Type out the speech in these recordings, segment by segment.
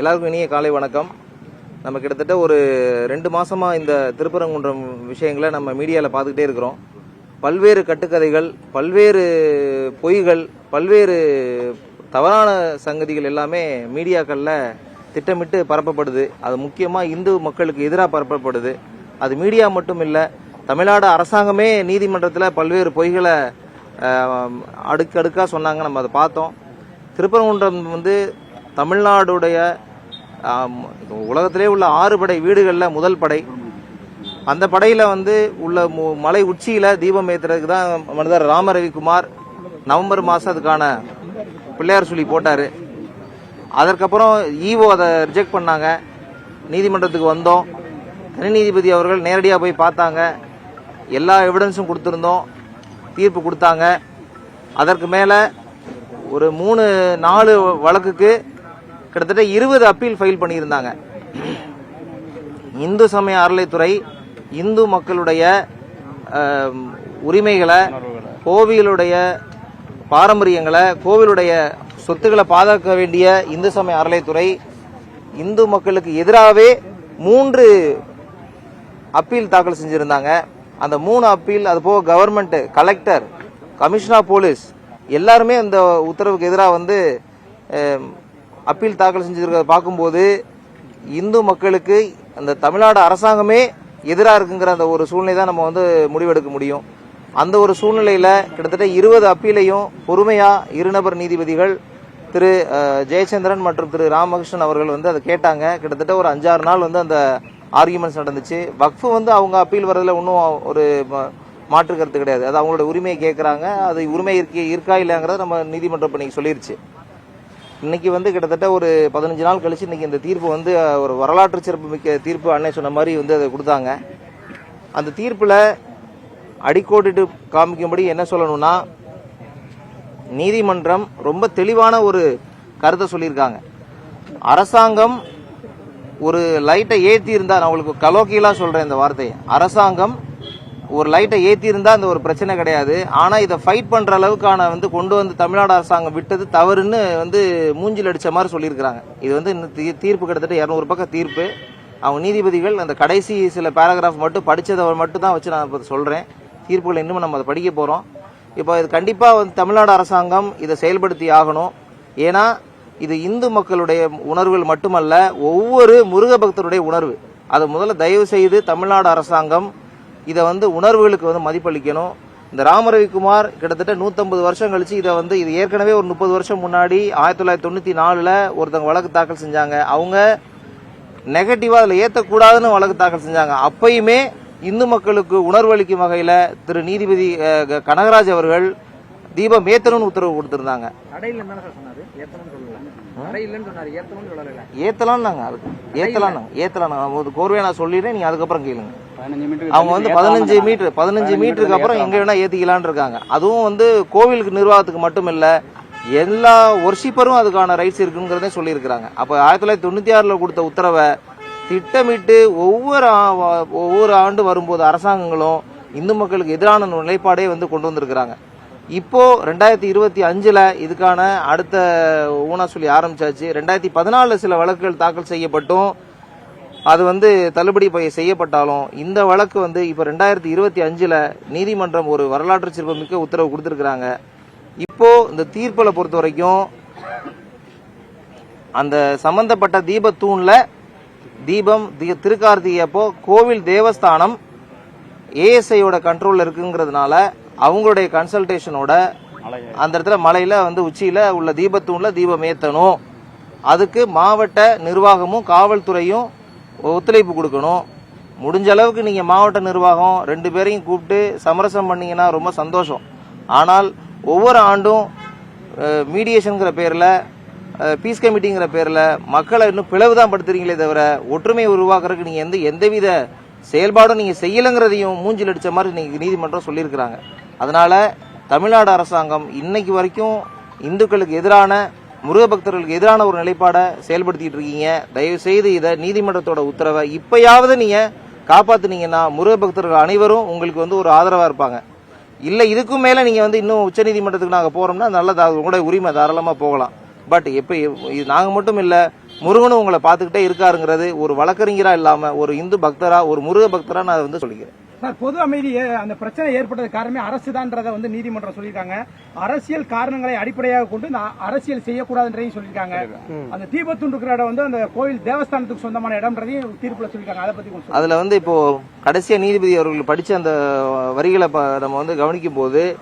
எல்லாருக்கும் இனிய காலை வணக்கம். நம்ம கிட்டத்தட்ட ஒரு ரெண்டு மாசமா இந்த திருப்பரங்குன்றம் விஷயங்களை நம்ம மீடியாவில் பார்த்துக்கிட்டே இருக்கிறோம். பல்வேறு கட்டுக்கதைகள் பல்வேறு பொய்கள் பல்வேறு தவறான சங்கதிகள் எல்லாமே மீடியாக்களில் திட்டமிட்டு பரப்பப்படுது. அது முக்கியமாக இந்து மக்களுக்கு எதிராக பரப்பப்படுது. அது மீடியா மட்டும் இல்லை தமிழ்நாடு அரசாங்கமே நீதிமன்றத்தில் பல்வேறு பொய்களை அடுக்கடுக்காக சொன்னாங்க. நம்ம அதை பார்த்தோம். திருப்பரங்குன்றம் வந்து தமிழ்நாடுடைய உலகத்திலே உள்ள ஆறு படை வீடுகளில் முதல் படை. அந்த படையில் வந்து உள்ள மு- மலை உச்சியில் தீபம் ஏத்துறதுக்கு தான் மனிதர் ராம ரவிக்குமார் நவம்பர் மாதம் அதுக்கான பிள்ளையார் சொல்லி போட்டார். அதற்கப்புறம் ஈவோ அதை ரிஜெக்ட் பண்ணாங்க. நீதிமன்றத்துக்கு வந்தோம். தனி நீதிபதி அவர்கள் நேரடியாக போய் பார்த்தாங்க. எல்லா எவிடன்ஸும் கொடுத்துருந்தோம். தீர்ப்பு கொடுத்தாங்க. அதற்கு மேலே ஒரு மூணு நாலு வழக்குக்கு கிட்டத்தட்ட இருபது அப்பீல் ஃபைல் பண்ணியிருந்தாங்க. இந்து சமய அறநிலைத்துறை இந்து மக்களுடைய உரிமைகளை கோவிலுடைய பாரம்பரியங்களை கோவிலுடைய சொத்துக்களை பாதுகாக்க வேண்டிய இந்து சமய அறநிலைத்துறை இந்து மக்களுக்கு எதிராகவே மூன்று அப்பீல் தாக்கல் செஞ்சுருந்தாங்க. அந்த மூணு அப்பீல் அது போக கவர்மெண்ட் கலெக்டர் கமிஷனர் போலீஸ் எல்லாருமே அந்த உத்தரவுக்கு எதிராக வந்து அப்பீல் தாக்கல் செஞ்சிருக்கிறத பார்க்கும்போது இந்து மக்களுக்கு அந்த தமிழ்நாடு அரசாங்கமே எதிராக இருக்குங்கிற அந்த ஒரு சூழ்நிலை தான் நம்ம வந்து முடிவெடுக்க முடியும். அந்த ஒரு சூழ்நிலையில் கிட்டத்தட்ட இருபது அப்பீலையும் பொறுமையாக இருநபர் நீதிபதிகள் திரு ஜெயச்சந்திரன் மற்றும் திரு ராமகிருஷ்ணன் அவர்கள் வந்து அதை கேட்டாங்க. கிட்டத்தட்ட ஒரு அஞ்சாறு நாள் வந்து அந்த ஆர்கியூமெண்ட்ஸ் நடந்துச்சு. வக்ஃபு வந்து அவங்க அப்பீல் வரதில் இன்னும் ஒரு மாற்று கருத்து கிடையாது. அது அவங்களோட உரிமையை கேட்குறாங்க அது உரிமை இருக்கே இருக்கா இல்லைங்கிறத நம்ம நீதிமன்றம் இப்போ சொல்லிருச்சு. இன்னைக்கு வந்து கிட்டத்தட்ட ஒரு பதினஞ்சு நாள் கழிச்சு இன்னைக்கு இந்த தீர்ப்பு வந்து ஒரு வரலாற்று சிறப்பு மிக்க தீர்ப்பு அன்னை சொன்ன மாதிரி வந்து அதை கொடுத்தாங்க. அந்த தீர்ப்பில் அடிக்கோட்டிட்டு காமிக்கும்படி என்ன சொல்லணும்னா நீதிமன்றம் ரொம்ப தெளிவான ஒரு கருத்தை சொல்லியிருக்காங்க. அரசாங்கம் ஒரு லைட்டை ஏற்றி இருந்தால் நான் உங்களுக்கு கலோக்கியலாக சொல்கிறேன் இந்த வார்த்தையை. அரசாங்கம் ஒரு லைட்டை ஏற்றியிருந்தால் அந்த ஒரு பிரச்சனை கிடையாது. ஆனால் இதை ஃபைட் பண்ணுற அளவுக்கான வந்து கொண்டு வந்து தமிழ்நாடு அரசாங்கம் விட்டது தவறுன்னு வந்து மூஞ்சில் அடித்த மாதிரி சொல்லியிருக்கிறாங்க. இது வந்து இன்னும் தீ- தீர்ப்பு கிட்டத்தட்ட இரநூறு பக்கம் தீர்ப்பு. அவங்க நீதிபதிகள் அந்த கடைசி சில பேராகிராஃப் மட்டும் படித்ததை மட்டும் தான் வச்சு நான் இப்போ சொல்கிறேன் தீர்ப்புகளை இன்னும் நம்ம அதை படிக்க போகிறோம் இப்போ இது கண்டிப்பாக வந்து தமிழ்நாடு அரசாங்கம் இதை செயல்படுத்தி ஆகணும். ஏன்னா இது இந்து மக்களுடைய உணர்வுகள் மட்டுமல்ல ஒவ்வொரு முருக பக்தருடைய உணர்வு. அதை முதல்ல தயவு செய்து தமிழ்நாடு அரசாங்கம் இதை வந்து உணர்வுகளுக்கு வந்து மதிப்பளிக்கணும். இந்த ராமரவிக்குமார் கிட்டத்தட்ட 150 வருஷம் கழிச்சு இதை வந்து இது ஏற்கனவே ஒரு முப்பது வருஷம் முன்னாடி ஆயிரத்தி தொள்ளாயிரத்தி தொண்ணூத்தி நாலுல ஒருத்தவங்க வழக்கு தாக்கல் செஞ்சாங்க. அவங்க நெகட்டிவா அதுல ஏத்தக்கூடாதுன்னு வழக்கு தாக்கல் செஞ்சாங்க. அப்பயுமே இந்து மக்களுக்கு உணர்வளிக்கும் வகையில திரு நீதிபதி கனகராஜ் அவர்கள் தீபம் ஏத்தணும்னு உத்தரவு கொடுத்திருந்தாங்க. ஏத்தலாம் ஏத்தலாம் ஏத்தலாம் கோர்வையா நான் சொல்லிடுறேன் நீங்க அதுக்கப்புறம் கேளுங்க. அவங்க வந்து பதினஞ்சு மீட்டர் பதினஞ்சு மீட்டருக்கு அப்புறம் எங்க வேணா ஏத்திக்கலாம்னு இருக்காங்க. அதுவும் வந்து கோவிலுக்கு நிர்வாகத்துக்கு மட்டும் இல்ல எல்லா ஒர்ஷிப்பரும் அதுக்கான ரைட்ஸ் இருக்குங்கிறதே சொல்லியிருக்கிறாங்க. அப்ப ஆயிரத்தி தொள்ளாயிரத்தி தொண்ணூத்தி ஆறுல கொடுத்த உத்தரவை திட்டமிட்டு ஒவ்வொரு ஒவ்வொரு ஆண்டு வரும்போது அரசாங்கங்களும் இந்து மக்களுக்கு எதிரான நிலைப்பாடே வந்து கொண்டு வந்திருக்கிறாங்க. இப்போ ரெண்டாயிரத்தி இருபத்தி அஞ்சுல இதுக்கான அடுத்த ஊனா சொல்லி ஆரம்பிச்சாச்சு. ரெண்டாயிரத்தி பதினாலுல சில வழக்குகள் தாக்கல் செய்யப்பட்டும். அது வந்து தள்ளுபடி செய்யப்பட்டாலும் இந்த வழக்கு வந்து இப்போ ரெண்டாயிரத்தி இருபத்தி அஞ்சில் நீதிமன்றம் ஒரு வரலாற்று சிறப்புமிக்க உத்தரவு கொடுத்துருக்குறாங்க. இப்போ இந்த தீர்ப்பில் பொறுத்த வரைக்கும் அந்த சம்பந்தப்பட்ட தீபத்தூணில் தீபம் திருக்கார்த்திகை அப்போ கோவில் தேவஸ்தானம் ஏஎஸ்ஐயோட கண்ட்ரோலில் இருக்குங்கிறதுனால அவங்களுடைய கன்சல்டேஷனோட அந்த இடத்துல மலையில் வந்து உச்சியில் உள்ள தீபத்தூணில் தீபம் ஏற்றணும் அதுக்கு மாவட்ட நிர்வாகமும் காவல்துறையும் ஒத்துழைப்பு கொடுக்கணும். முடிஞ்ச அளவுக்கு நீங்கள் மாவட்ட நிர்வாகம் ரெண்டு பேரையும் கூப்பிட்டு சமரசம் பண்ணீங்கன்னா ரொம்ப சந்தோஷம். ஆனால் ஒவ்வொரு ஆண்டும் மீடியேஷனுங்கிற பேரில் பீஸ் கமிட்டிங்கிற பேரில் மக்களை இன்னும் பிளவு தான் படுத்துறீங்களே தவிர ஒற்றுமையை உருவாக்குறதுக்கு நீங்கள் எந்த எந்தவித செயல்பாடும் நீங்கள் செய்யலைங்கிறதையும் மூஞ்சில் அடித்த மாதிரி நீங்கள் நீதிமன்றம் சொல்லியிருக்கிறாங்க. அதனால் தமிழ்நாடு அரசாங்கம் இன்னைக்கு வரைக்கும் இந்துக்களுக்கு எதிரான முருக பக்தர்களுக்கு எதிரான ஒரு நிலைப்பாடை செயல்படுத்திட்டு இருக்கீங்க. தயவு செய்து இதை நீதிமன்றத்தோட உத்தரவை இப்பயாவது நீங்க காப்பாத்துனீங்கன்னா முருக பக்தர்கள் அனைவரும் உங்களுக்கு வந்து ஒரு ஆதரவா இருப்பாங்க. இல்ல இதுக்கும் மேல நீங்க வந்து இன்னும் உச்சநீதிமன்றத்துக்கு நாங்க போறோம்னா நல்ல உங்களுடைய உரிமை தாராளமா போகலாம். பட் எப்ப இது நாங்க மட்டும் இல்ல முருகனும் உங்களை பார்த்துக்கிட்டே இருக்காருங்கிறது ஒரு வழக்கறிஞரா இல்லாம ஒரு இந்து பக்தரா ஒரு முருக பக்தரா நான் வந்து சொல்லிக்கிறேன். சார் பொது அமைதி அந்த பிரச்சனை ஏற்பட்டது காரணமே அரசு தான்றதை வந்து நீதிமன்றம் சொல்லியிருக்காங்க. அரசியல் காரணங்களை அடிப்படையாக கொண்டு இந்த அ- அரசியல் செய்யக்கூடாதுன்றதையும் சொல்லியிருக்காங்க. அந்த தீபத்துண்டு இருக்கிற இடம் வந்து அந்த கோயில் தேவஸ்தானத்துக்கு சொந்தமான இடம்ன்றதையும் தீர்ப்புல சொல்லியிருக்காங்க. அதை பத்தி. அதுல வந்து இப்போ கடைசியா நீதிபதி அவர்கள் படிச்ச அந்த வரிகளை நம்ம வந்து கவனிக்கும் போது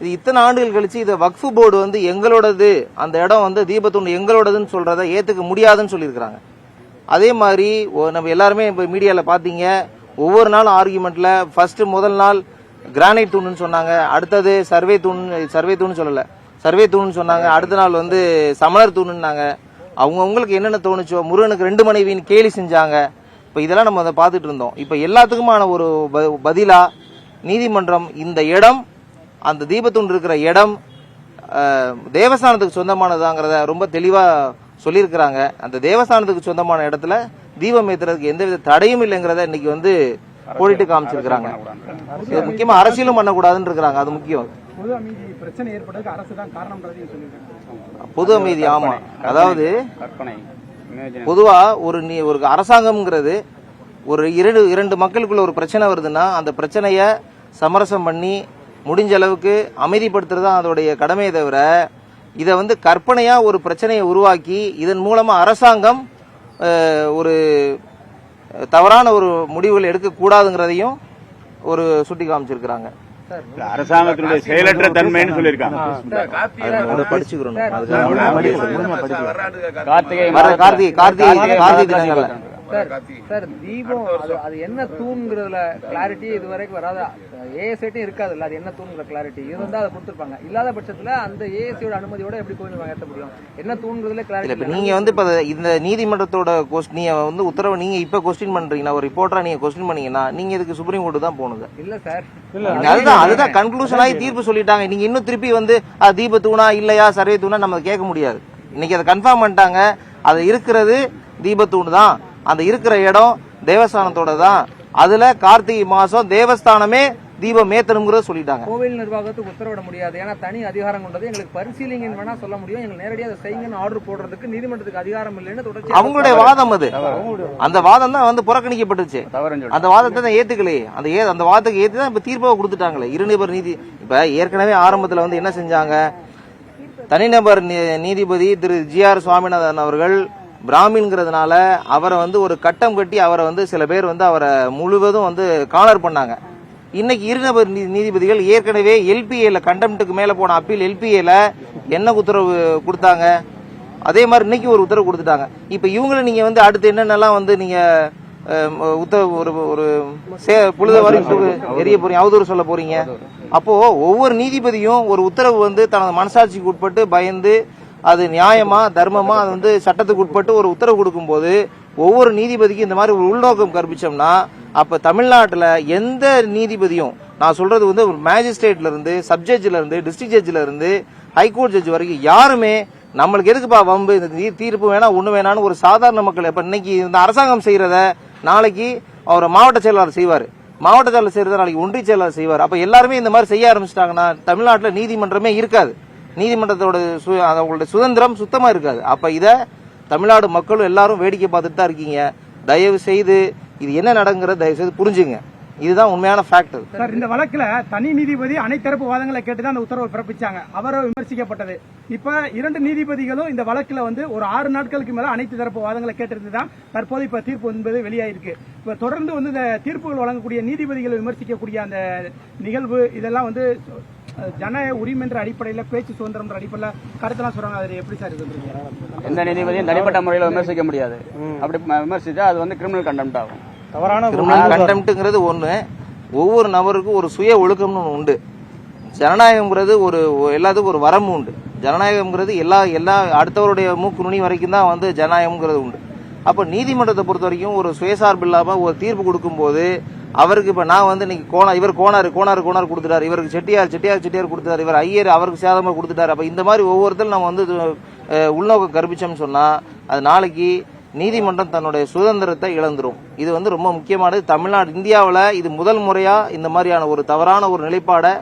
இது இத்தனை ஆண்டுகள் கழிச்சு இதை வக்ஃபு போர்டு வந்து எங்களோடது அந்த இடம் வந்து தீபத்துண்டு எங்களோடதுன்னு சொல்றத ஏத்துக்க முடியாதுன்னு சொல்லியிருக்கிறாங்க. அதே மாதிரி நம்ம எல்லாருமே இப்போ மீடியால பாத்தீங்க ஒவ்வொரு நாளும் ஆர்குமெண்ட்டில் ஃபஸ்ட்டு முதல் நாள் கிரானைட் தூண்னு சொன்னாங்க அடுத்தது சர்வே தூண் சர்வே தூண் சொல்லலை. சர்வே தூண்னு சொன்னாங்க அடுத்த நாள் வந்து சமணர் தூணுன்னாங்க. அவங்கவுங்களுக்கு என்னென்ன தோணுச்சோ முருகனுக்கு ரெண்டு மனைவின்னு கேலி செஞ்சாங்க. இப்போ இதெல்லாம் நம்ம அதை பார்த்துட்டு இருந்தோம். இப்போ எல்லாத்துக்குமான ஒரு ப- பதிலாக நீதிமன்றம் இந்த இடம் அந்த தீபத்தூண் இருக்கிற இடம் தேவஸ்தானத்துக்கு சொந்தமானதாங்கிறத ரொம்ப தெளிவாக சொல்லியிருக்கிறாங்க. அந்த தேவஸ்தானத்துக்கு சொந்தமான இடத்துல தீபம் ஏத்துறதுக்கு எந்தவித தடையும் இல்லைங்கிறத இன்னைக்கு வந்து கோடிட்டு காமிச்சிருக்கிறாங்க. இது முக்கியமா அரசியலும் பண்ணக்கூடாதுன்னு இருக்கிறாங்க அது முக்கியம். பொது அமைதி பிரச்சனை ஏற்பட்டதுக்கு அரசு தான் காரணம்ன்றதையும் சொல்லியிருக்காங்க. பொது அமைதி ஆமா. அதாவது. பொதுவா ஒரு நீ ஒரு அரசாங்கம்ங்கிறது ஒரு இரண்டு இரண்டு மக்களுக்குள்ள ஒரு பிரச்சனை வருதுன்னா அந்த பிரச்சனைய சமரசம் பண்ணி முடிஞ்ச அளவுக்கு அமைதிப்படுத்துறது தான் அதோடைய கடமையை தவிர இதை வந்து கற்பனையா ஒரு பிரச்சனையை உருவாக்கி இதன் மூலமா அரசாங்கம் ஒரு தவறான ஒரு முடிவுகள் எடுக்கக்கூடாதுங்கிறதையும் ஒரு சுட்டி காமிச்சிருக்கிறாங்க. அரசாங்கத்தினுடைய செயலற்ற தன்மைன்னு சொல்லியிருக்காங்க. கார்த்திகை கார்த்திகை கார்த்திகை தினங்கள்ல. சார் சார் தீபம் அது அது என்ன தூண்கிறதுல கிளாரிட்டி இது வரைக்கும் வராத. ஏஎஸ்ஐட்டும் இருக்காதுல்ல அது என்ன தூண்கிற கிளாரிட்டி இருந்தா அதை கொடுத்துருப்பாங்க. இல்லாத பட்சத்துல அந்த ஏஎஸ்சியோட அனுமதியோட எப்படி கோயில் ஏற்ற முடியும்? என்ன தூண்கிறதுல இல்ல கிளாரிட்டி இப்ப நீங்க வந்து இப்ப இந்த நீதிமன்றத்தோட கொஸ்- நீங்க வந்து உத்தரவு நீங்க இப்ப கொஸ்டின் பண்றீங்கன்னா ஒரு ரிப்போர்ட்டரா நீங்க கொஸ்டின் பண்ணீங்கன்னா நீங்க இதுக்கு சுப்ரீம் கோர்ட் தான் போகணுங்க. இல்ல சார். அதுதான் அதுதான் கன்க்ளூஷன் ஆகி தீர்ப்பு சொல்லிட்டாங்க. நீங்க இன்னும் திருப்பி வந்து அது தீப தூணா இல்லையா சர்வே தூணா நம்ம கேட்க முடியாது. இன்னைக்கு அதை கன்ஃபார்ம் பண்ணிட்டாங்க. அது இருக்கிறது தீபத்தூண் தான். அந்த இருக்கிற இடம் தேவஸ்தானத்தோட தான் அதுல கார்த்திகை மாசம் தேவஸ்தானமே தீபம் ஏத்தணுங்கிறத சொல்லிட்டாங்க. கோவில் நிர்வாகத்துக்கு உத்தரவிட முடியாது. ஏன்னா தனி அதிகாரம் கொண்டது. எங்களுக்கு பரிசீலிங்கன்னு வேணா சொல்ல முடியும். எங்களுக்கு நேரடியாக அதை செய்யுங்கன்னு ஆர்டர் போடுறதுக்கு நீதிமன்றத்துக்கு அதிகாரம் இல்லைன்னு தொடர்ச்சி. அவங்களுடைய வாதம் அது. அந்த வாதம் தான் வந்து புறக்கணிக்கப்பட்டுச்சு. அந்த வாதத்தை தான் ஏத்துக்கலையே. அந்த ஏ அந்த வாதத்துக்கு ஏத்து தான் இப்ப தீர்ப்பாக கொடுத்துட்டாங்களே. இருநபர் நீதி இப்ப ஏற்கனவே ஆரம்பத்துல வந்து என்ன செஞ்சாங்க? தனிநபர் நீ- நீதிபதி திரு ஜி ஆர் சுவாமிநாதன் அவர்கள் பிராமின்ங்கிறதுனால அவரை வந்து ஒரு கட்டம் கட்டி அவரை வந்து சில பேர் வந்து அவரை முழுவதும் வந்து காலர் பண்ணாங்க. இன்னைக்கு இருநபர் நீதிபதிகள் ஏற்கனவே எல்பிஏல கண்டம்ட்டுக்கு மேல போன அப்பீல் எல்பிஏல என்ன உத்தரவு கொடுத்தாங்க? அதே மாதிரி இன்னைக்கு ஒரு உத்தரவு கொடுத்துட்டாங்க. இப்ப இவங்களை நீங்க வந்து அடுத்து என்னென்னலாம் வந்து நீங்க அஹ், உத்தரவு ஒரு ஒரு சே- புழுத வரை எரிய போறீங்க. அவதூறு சொல்ல போறீங்க. அப்போ ஒவ்வொரு நீதிபதியும் ஒரு உத்தரவு வந்து தனது மனசாட்சிக்கு உட்பட்டு பயந்து அது நியாயமா தர்மமா அது வந்து சட்டத்துக்கு உட்பட்டு ஒரு உத்தரவு கொடுக்கும்போது ஒவ்வொரு நீதிபதிக்கும் இந்த மாதிரி ஒரு உள்நோக்கம் கற்பிச்சோம்னா அப்ப தமிழ்நாட்டில் எந்த நீதிபதியும் நான் சொல்றது வந்து ஒரு மேஜிஸ்ட்ரேட்ல இருந்து சப்ஜட்ஜ்ல இருந்து டிஸ்ட்ரிக்ட் ஜட்ஜில இருந்து ஹைகோர்ட் ஜட்ஜ் வரைக்கும் யாருமே நம்மளுக்கு எதுக்குப்பா வம்பு இந்த தீ- தீர்ப்பு வேணா ஒண்ணு வேணான்னு ஒரு சாதாரண மக்கள் இப்ப இன்னைக்கு இந்த அரசாங்கம் செய்யறத நாளைக்கு அவர் மாவட்ட செயலாளர் செய்வார். மாவட்ட செயலாளர் செய்யறத நாளைக்கு ஒன்றிய செயலாளர் செய்வார். அப்ப எல்லாருமே இந்த மாதிரி செய்ய ஆரம்பிச்சிட்டாங்கன்னா தமிழ்நாட்டில் நீதிமன்றமே இருக்காது. நீதிமன்றத்தோட சு- அவங்களுடைய சுதந்திரம் சுத்தமாக இருக்காது. அப்போ இதை தமிழ்நாடு மக்களும் எல்லாரும் வேடிக்கை பார்த்துட்டு தான் இருக்கீங்க. தயவு செய்து இது என்ன நடங்குறத தயவு செய்து புரிஞ்சுங்க. இதுதான் உண்மையான ஃபேக்டர் சார் இந்த வழக்குல தனி நீதிபதி அனைத்து தரப்பு வாதங்களை கேட்டுதான் அந்த உத்தரவை பிறப்பிச்சாங்க. அவரை விமர்சிக்கப்பட்டது. இப்ப இரண்டு நீதிபதிகளும் இந்த வழக்குல வந்து ஒரு ஆறு நாட்களுக்கு மேல அனைத்து தரப்பு வாதங்களை கேட்டிருந்து தான் தற்போது இப்ப தீர்ப்பு என்பது வெளியாயிருக்கு. இப்ப தொடர்ந்து வந்து இந்த தீர்ப்புகள் வழங்கக்கூடிய நீதிபதிகளை விமர்சிக்கக்கூடிய அந்த நிகழ்வு இதெல்லாம் வந்து அஹ், ஜன உரிமை என்ற அடிப்படையில பேச்சு சுதந்திரம் என்ற அடிப்படையில கருத்தெல்லாம் சொல்றாங்க. அது எப்படி சார் எந்த நீதிபதியும் தனிப்பட்ட முறையில் விமர்சிக்க முடியாது. அப்படி விமர்சிச்சா அது வந்து கிரிமினல் கண்டெம்ட் ஆகும். கிரிமினல் கண்டெம்ட்ங்கிறது ஒண்ணு. ஒவ்வொரு நபருக்கும் ஒரு சுய ஒழுக்கம்னு ஒண்ணு உண்டு. ஜனநாயகம்ங்கிறது ஒரு எல்லாத்துக்கும் ஒரு வரம்பு உண்டு. ஜனநாயகம்ங்கிறது எல்லா எல்லா அடுத்தவருடைய மூக்கு நுனி வரைக்கும் தான் வந்து ஜனநாயகம்ங்கிறது உண்டு. அப்ப நீதிமன்றத்தை பொறுத்த வரைக்கும் ஒரு சுயசார்பு இல்லாம ஒரு தீர்ப்பு கொடுக்கும்போது அவருக்கு இப்போ நான் வந்து இன்னைக்கு கோணா இவர் கோணார் கோணார் கோணார் கொடுத்துட்டார். இவருக்கு செட்டியார் செட்டியார் செட்டியார் கொடுத்துட்டார். இவர் ஐயர் அவருக்கு சேதமாக கொடுத்துட்டாரு. அப்போ இந்த மாதிரி ஒவ்வொருத்தரும் நம்ம வந்து உள்நோக்கம் கற்பிச்சோம்னு சொன்னால் அது நாளைக்கு நீதிமன்றம் தன்னுடைய சுதந்திரத்தை இழந்துரும். இது வந்து ரொம்ப முக்கியமானது. தமிழ்நாடு இந்தியாவில் இது முதல் முறையாக இந்த மாதிரியான ஒரு தவறான ஒரு நிலைப்பாடை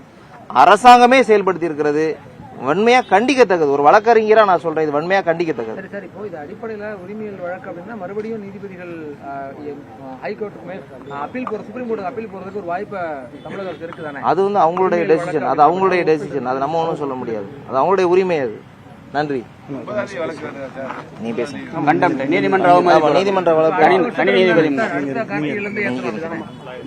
அரசாங்கமே செயல்படுத்தி இருக்கிறது வன்மையா கண்டிக்கத்தக்கது. ஒரு வழக்கறிஞரா நான் சொல்றேன் இது வன்மையா கண்டிக்கத்தக்கது. சரி சரி. இப்போ இது அடிப்படையில உரிமையல் வழக்கு அப்படின்னா மறுபடியும் நீதிபதிகள் ஹைகோர்ட்டுக்கு மேல் அப்பீல் போற சுப்ரீம் கோர்ட்டுக்கு அப்பீல் போறதுக்கு ஒரு வாய்ப்பு தமிழக அரசு இருக்குதானே? அது வந்து அவங்களுடைய டெசிஷன் அது அவங்களுடைய டெசிஷன் அது நம்ம ஒன்றும் சொல்ல முடியாது. அது அவங்களுடைய உரிமை அது. நன்றி. நீ பேசுங்க நீதிமன்ற நீதிமன்ற வழக்கு.